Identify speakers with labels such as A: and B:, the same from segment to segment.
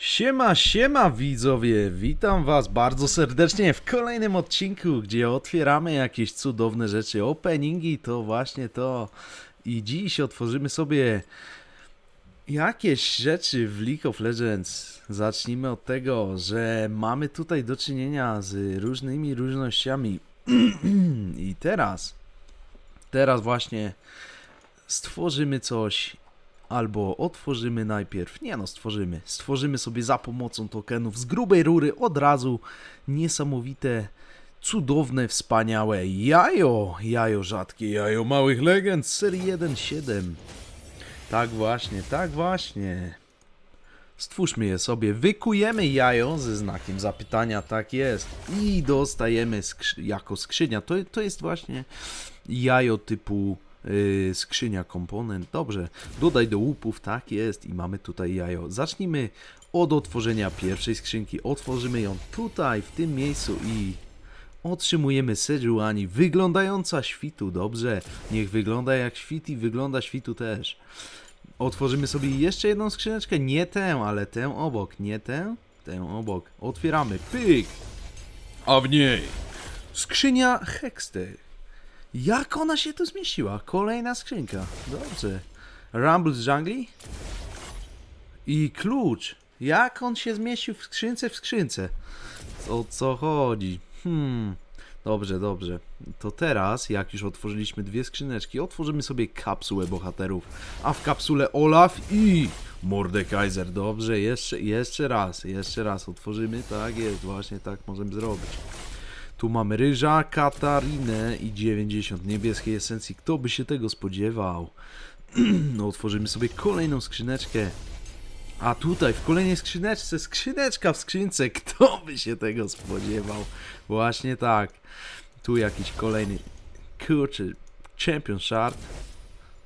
A: Siema, siema widzowie, witam was bardzo serdecznie w kolejnym odcinku, gdzie otwieramy jakieś cudowne rzeczy, openingi to właśnie to. I dziś otworzymy sobie jakieś rzeczy w League of Legends. Zacznijmy od tego, że mamy tutaj do czynienia z różnymi różnościami. I teraz, teraz właśnie stworzymy coś Albo otworzymy najpierw, nie no, stworzymy. Stworzymy sobie za pomocą tokenów z grubej rury od razu niesamowite, cudowne, wspaniałe jajo. Jajo rzadkie, jajo małych legend z serii 1.7. Tak właśnie, tak właśnie. Stwórzmy je sobie, wykujemy jajo ze znakiem zapytania, tak jest. I dostajemy skrzy jako skrzynia. To, to jest właśnie jajo typu yy, skrzynia komponent. Dobrze, dodaj do łupów, tak jest. I mamy tutaj jajo. Zacznijmy od otworzenia pierwszej skrzynki. Otworzymy ją tutaj, w tym miejscu i otrzymujemy Sejuani wyglądająca świtu. Dobrze, niech wygląda jak świt i wygląda świtu też. Otworzymy sobie jeszcze jedną skrzyneczkę, nie tę, ale tę obok, nie tę, tę obok. Otwieramy, pyk! A w niej skrzynia Hextech. Jak ona się tu zmieściła? Kolejna skrzynka. Dobrze. Rumble z Jungli? I klucz. Jak on się zmieścił w skrzynce w skrzynce? O co chodzi? Hmm. Dobrze, dobrze. To teraz, jak już otworzyliśmy dwie skrzyneczki, otworzymy sobie kapsułę bohaterów. A w kapsule Olaf i Mordekaiser. Dobrze, jeszcze, jeszcze raz, jeszcze raz otworzymy. Tak jest, właśnie tak możemy zrobić. Tu mamy ryża, Katarinę i 90 niebieskiej esencji. Kto by się tego spodziewał? No, otworzymy sobie kolejną skrzyneczkę. A tutaj w kolejnej skrzyneczce, skrzyneczka w skrzynce. Kto by się tego spodziewał? Właśnie tak. Tu jakiś kolejny. Kurczę, Champion Shard.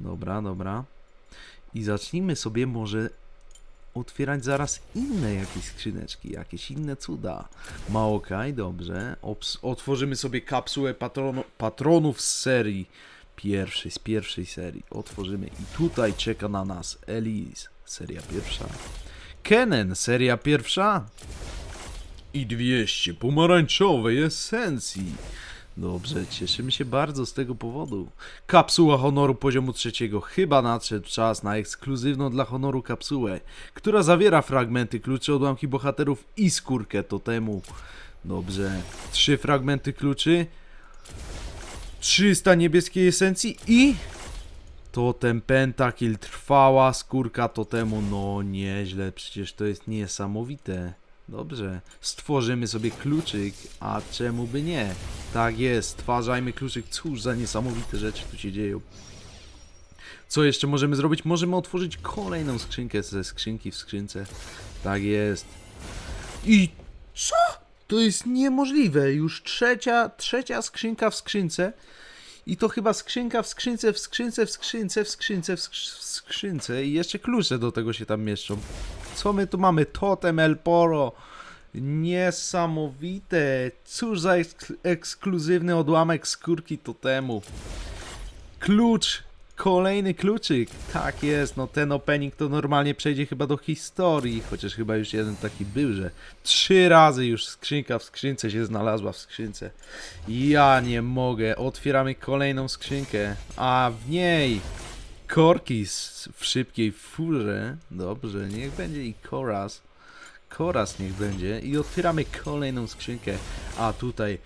A: Dobra, dobra. I zacznijmy sobie może otwierać zaraz inne jakieś skrzyneczki, jakieś inne cuda. Maokaj, dobrze. Ops, otworzymy sobie kapsułę patrono, patronów z serii pierwszej, z pierwszej serii. Otworzymy i tutaj czeka na nas Elise, seria pierwsza. Kenen, seria pierwsza. I 200 pomarańczowej esencji. Dobrze, cieszymy się bardzo z tego powodu. Kapsuła honoru poziomu trzeciego. Chyba nadszedł czas na ekskluzywną dla honoru kapsułę, która zawiera fragmenty kluczy, odłamki bohaterów i skórkę totemu. Dobrze, trzy fragmenty kluczy, 300 niebieskiej esencji i totem pentakill, trwała skórka totemu. No nieźle, przecież to jest niesamowite. Dobrze, stworzymy sobie kluczyk, a czemu by nie? Tak jest, stwarzajmy kluczyk. Cóż za niesamowite rzeczy tu się dzieją. Co jeszcze możemy zrobić? Możemy otworzyć kolejną skrzynkę ze skrzynki w skrzynce. Tak jest. I co? To jest niemożliwe. Już trzecia, trzecia skrzynka w skrzynce. I to chyba skrzynka w skrzynce, w skrzynce, w skrzynce, w skrzynce, w skrzy- w skrzynce. I jeszcze klucze do tego się tam mieszczą. Co my tu mamy? Totem El Poro. Niesamowite. Cóż za eks- ekskluzywny odłamek skórki totemu. Klucz. Kolejny kluczyk. Tak jest, no ten opening to normalnie przejdzie chyba do historii, chociaż chyba już jeden taki był, że trzy razy już skrzynka w skrzynce się znalazła w skrzynce. Ja nie mogę. Otwieramy kolejną skrzynkę, a w niej korki w szybkiej furze. Dobrze, niech będzie i koraz. Koraz niech będzie i otwieramy kolejną skrzynkę. A tutaj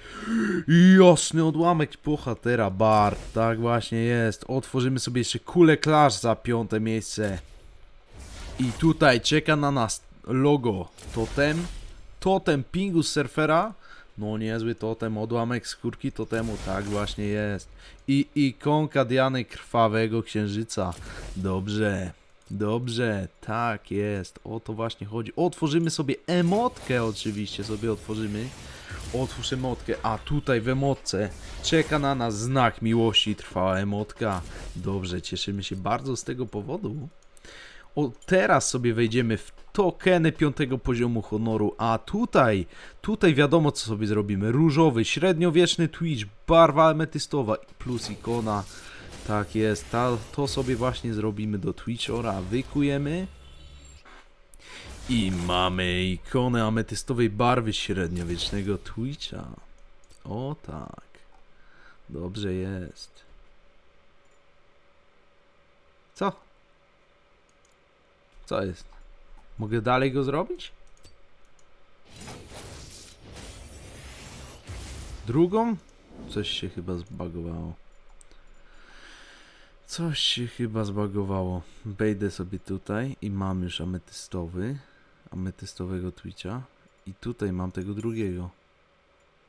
A: jasny odłamek bohatera Bart. Tak właśnie jest. Otworzymy sobie jeszcze kulę Clash za piąte miejsce. I tutaj czeka na nas logo totem. Totem pingu surfera. No niezły totem, odłamek skórki totemu, tak właśnie jest. I ikonka Diany Krwawego Księżyca. Dobrze, dobrze, tak jest. O to właśnie chodzi. Otworzymy sobie emotkę oczywiście, sobie otworzymy. Otwórz emotkę, a tutaj w emotce czeka na nas znak miłości, trwała emotka. Dobrze, cieszymy się bardzo z tego powodu. O, teraz sobie wejdziemy w tokeny piątego poziomu honoru, a tutaj, tutaj wiadomo co sobie zrobimy. Różowy, średniowieczny Twitch, barwa ametystowa plus ikona. Tak jest, ta, to sobie właśnie zrobimy do Twitchora, wykujemy. I mamy ikonę ametystowej barwy średniowiecznego Twitcha. O tak. Dobrze jest. Co? Co jest? Mogę dalej go zrobić? Drugą? Coś się chyba zbagowało. Coś się chyba zbagowało. Wejdę sobie tutaj i mam już ametystowy. Ametystowego Twitcha. I tutaj mam tego drugiego.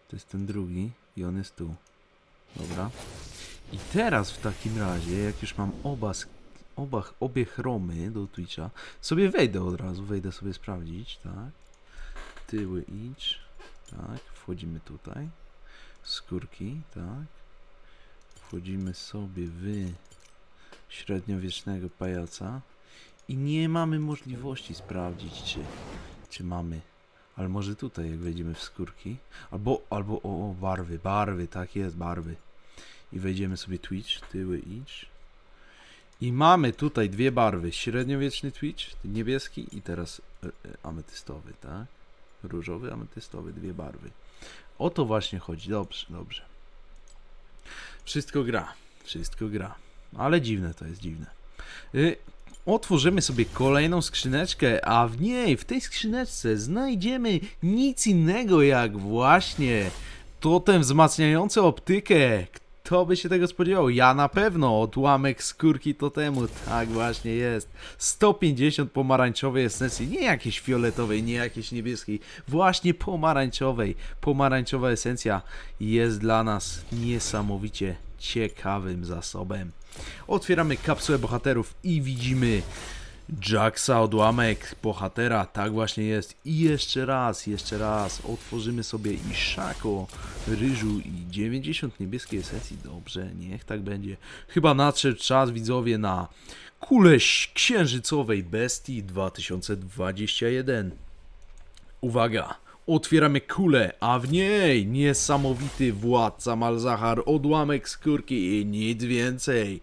A: To jest ten drugi i on jest tu. Dobra. I teraz w takim razie, jak już mam oba, oba obie chromy do Twitcha, sobie wejdę od razu, wejdę sobie sprawdzić, tak. Tyły idź, tak. Wchodzimy tutaj. Skórki, tak. Wchodzimy sobie w średniowiecznego pajaca i nie mamy możliwości sprawdzić, czy, czy mamy. Ale może tutaj, jak wejdziemy w skórki, albo, albo o, o, barwy, barwy, tak jest, barwy. I wejdziemy sobie Twitch, tyły idź. I mamy tutaj dwie barwy, średniowieczny Twitch, niebieski i teraz e, e, ametystowy, tak? Różowy, ametystowy, dwie barwy. O to właśnie chodzi, dobrze, dobrze. Wszystko gra, wszystko gra. Ale dziwne to jest dziwne. Y, otworzymy sobie kolejną skrzyneczkę, a w niej, w tej skrzyneczce znajdziemy nic innego jak właśnie totem wzmacniający optykę. Kto by się tego spodziewał? Ja na pewno. Odłamek skórki totemu. Tak właśnie jest. 150 pomarańczowej esencji. Nie jakiejś fioletowej, nie jakiejś niebieskiej. Właśnie pomarańczowej. Pomarańczowa esencja jest dla nas niesamowicie ciekawym zasobem. Otwieramy kapsułę bohaterów i widzimy Jacksa, odłamek bohatera, tak właśnie jest. I jeszcze raz, jeszcze raz otworzymy sobie i Szako, Ryżu i 90 niebieskiej esencji. Dobrze, niech tak będzie. Chyba nadszedł czas, widzowie, na kulę księżycowej bestii 2021. Uwaga! Otwieramy kulę, a w niej niesamowity władca Malzahar, odłamek skórki i nic więcej.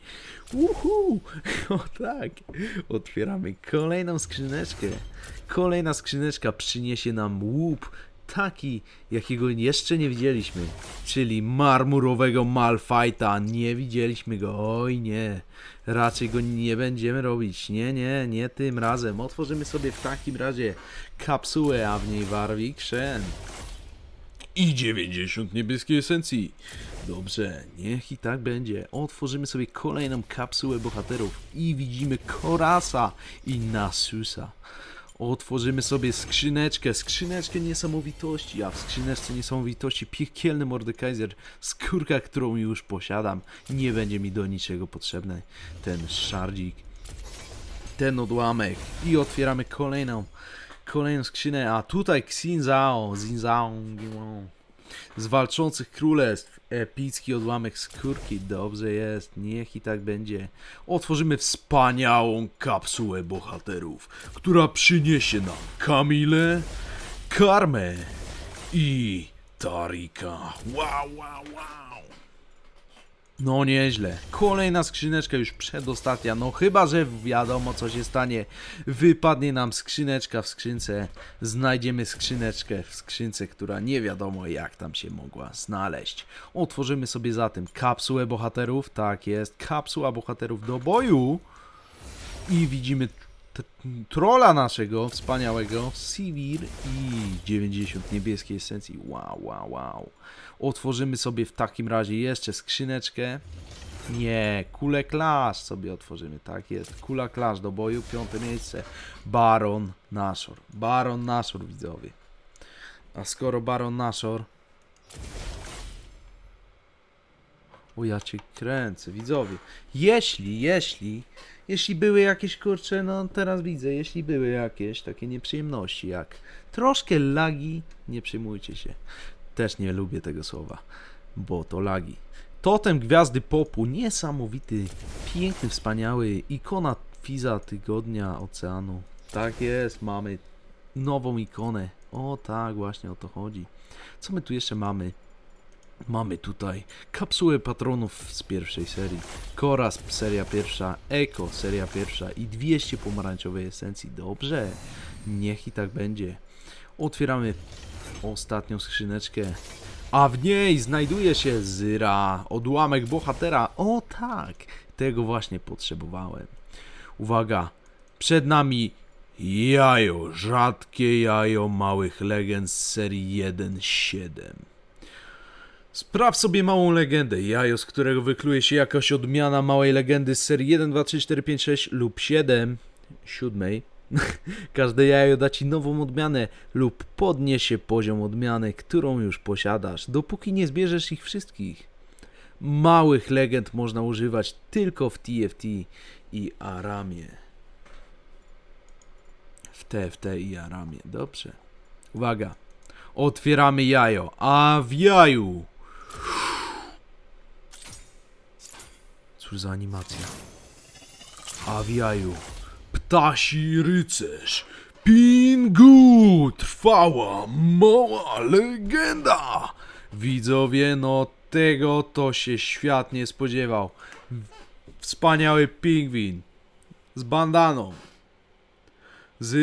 A: Uhu! O tak! Otwieramy kolejną skrzyneczkę. Kolejna skrzyneczka przyniesie nam łup taki, jakiego jeszcze nie widzieliśmy. Czyli marmurowego Malfighta. Nie widzieliśmy go. Oj nie. Raczej go nie będziemy robić. Nie, nie, nie tym razem. Otworzymy sobie w takim razie kapsułę, a w niej Warwick Shen. I 90 niebieskiej esencji. Dobrze, niech i tak będzie. Otworzymy sobie kolejną kapsułę bohaterów i widzimy Korasa i Nasusa. Otworzymy sobie skrzyneczkę, skrzyneczkę niesamowitości, a w skrzyneczce niesamowitości. Piekielny Mordekaiser, skórka, którą już posiadam. Nie będzie mi do niczego potrzebny ten szardzik, ten odłamek. I otwieramy kolejną, kolejną skrzynę, a tutaj Xinzao, Xinzao, z walczących królestw. Epicki odłamek skórki, dobrze jest, niech i tak będzie. Otworzymy wspaniałą kapsułę bohaterów, która przyniesie nam Kamilę, Karmę i Tarika. Wow, wow, wow. No nieźle. Kolejna skrzyneczka już przedostatnia. No chyba, że wiadomo co się stanie. Wypadnie nam skrzyneczka w skrzynce. Znajdziemy skrzyneczkę w skrzynce, która nie wiadomo jak tam się mogła znaleźć. Otworzymy sobie zatem kapsułę bohaterów. Tak jest. Kapsuła bohaterów do boju. I widzimy t- trolla naszego wspaniałego, Sivir i 90 niebieskiej esencji. Wow, wow, wow. Otworzymy sobie w takim razie jeszcze skrzyneczkę. Nie, kulę klasz sobie otworzymy, tak jest. Kula klasz do boju, piąte miejsce. Baron Nashor. Baron Nashor, widzowie. A skoro Baron Nashor... O ja cię kręcę, widzowie. Jeśli, jeśli, jeśli były jakieś kurcze, no teraz widzę, jeśli były jakieś takie nieprzyjemności, jak troszkę lagi, nie przejmujcie się. Też nie lubię tego słowa, bo to lagi. Totem Gwiazdy Popu, niesamowity, piękny, wspaniały, ikona Fiza Tygodnia Oceanu. Tak jest, mamy nową ikonę. O tak, właśnie o to chodzi. Co my tu jeszcze mamy? Mamy tutaj kapsułę patronów z pierwszej serii, Koras seria pierwsza, Eko seria pierwsza i 200 pomarańczowej esencji. Dobrze, niech i tak będzie. Otwieramy ostatnią skrzyneczkę, a w niej znajduje się Zyra, odłamek bohatera. O tak, tego właśnie potrzebowałem. Uwaga, przed nami jajo, rzadkie jajo małych legend z serii 1.7. Spraw sobie małą legendę, jajo z którego wykluje się jakaś odmiana małej legendy z serii 1, 2, 3, 4, 5, 6 lub 7, siódmej. Każde jajo da ci nową odmianę lub podniesie poziom odmiany, którą już posiadasz, dopóki nie zbierzesz ich wszystkich. Małych legend można używać tylko w TFT i Aramie. W TFT i Aramie, dobrze. Uwaga. Otwieramy jajo, a w jaju Cóż za animacja. A w jaju ptasi rycerz. Pingu! Trwała mała legenda! Widzowie, no tego to się świat nie spodziewał. Wspaniały pingwin. Z bandaną. Z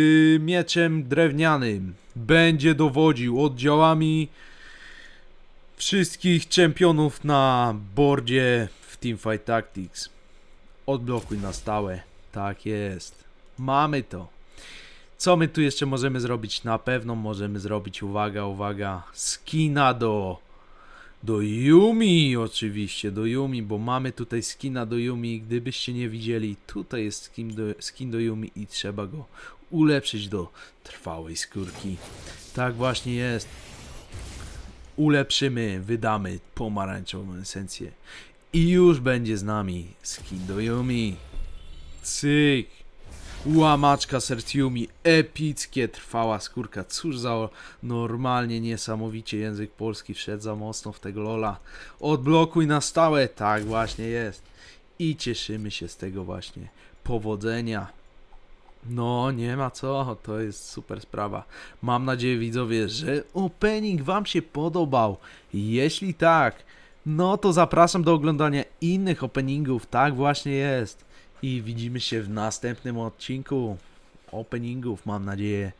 A: mieczem drewnianym. Będzie dowodził oddziałami wszystkich czempionów na bordzie Teamfight Tactics. Odblokuj na stałe. Tak jest. Mamy to. Co my tu jeszcze możemy zrobić? Na pewno możemy zrobić, uwaga, uwaga, skina do do Yumi oczywiście, do Yumi, bo mamy tutaj skina do Yumi. Gdybyście nie widzieli, tutaj jest skin do, skin do Yumi i trzeba go ulepszyć do trwałej skórki. Tak właśnie jest ulepszymy, wydamy pomarańczową esencję i już będzie z nami skin do Yumi. Cyk. Łamaczka serc Yumi, epickie, trwała skórka. Cóż za normalnie niesamowicie język polski wszedł za mocno w tego lola. Odblokuj na stałe, tak właśnie jest. I cieszymy się z tego właśnie. Powodzenia. No, nie ma co, to jest super sprawa. Mam nadzieję, widzowie, że opening Wam się podobał. Jeśli tak, no to zapraszam do oglądania innych openingów. Tak właśnie jest. I widzimy się w następnym odcinku openingów, mam nadzieję,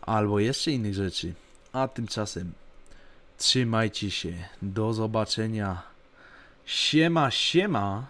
A: albo jeszcze innych rzeczy. A tymczasem trzymajcie się. Do zobaczenia. Siema, siema.